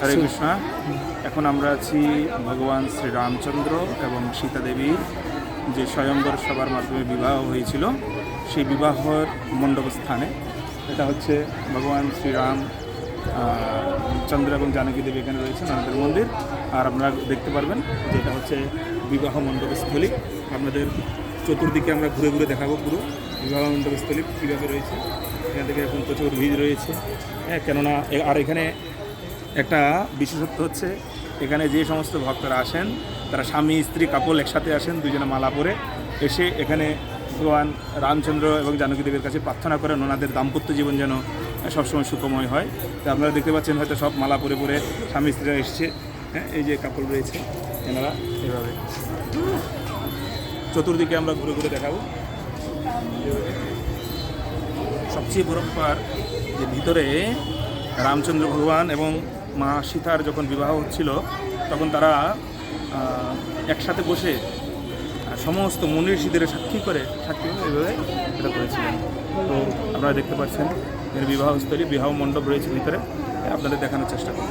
হরে কৃষ্ণা। এখন আমরা আছি ভগবান শ্রীরামচন্দ্র এবং সীতা দেবীর যে স্বয়ংবর সভার মাধ্যমে বিবাহ হয়েছিল, সেই বিবাহর মণ্ডপ স্থানে। এটা হচ্ছে ভগবান শ্রীরাম চন্দ্র এবং জানকী দেবী এখানে রয়েছেন, আমাদের মন্দির। আর আপনারা দেখতে পারবেন যে এটা হচ্ছে বিবাহ মণ্ডপস্থলী। আপনাদের চতুর্দিকে আমরা ঘুরে ঘুরে দেখাবো পুরো। বিবাহ মণ্ডপস্থলী কীভাবে রয়েছে? এখান থেকে এখন প্রচুর ভিড় রয়েছে। হ্যাঁ কেননা আর এখানে একটা বিশেষত্ব হচ্ছে, এখানে যে সমস্ত ভক্তরা আসেন, তারা স্বামী, স্ত্রী কাপল একসাথে আসেন, দুজনে মালা পরে এসে এখানে ভগবান রামচন্দ্র এবং জানকী দেবীর কাছে প্রার্থনা করেন ওনাদের দাম্পত্য জীবন যেন সবসময় সুখময় হয়। তো আপনারা দেখতে পাচ্ছেন হয়তো সব মালা পরে পরে স্বামী, স্ত্রীরা এসছে। হ্যাঁ এই যে কাপল রয়েছে, এনারা এভাবে। চতুর্দিকে আমরা ঘুরে ঘুরে দেখাবো। সবচেয়ে বড় ব্যাপার যে ভিতরে রামচন্দ্র ভগবান এবং মা সীতার যখন বিবাহ হচ্ছিল, তখন তারা একসাথে বসে সমস্ত মনির সাক্ষী করে সাক্ষী করে এভাবে এটা করেছিলেন। তো আপনারা দেখতে পাচ্ছেন, এর বিবাহস্থলী, বিবাহ মণ্ডপ রয়েছে ভিতরে। আপনাদের দেখানোর চেষ্টা করব।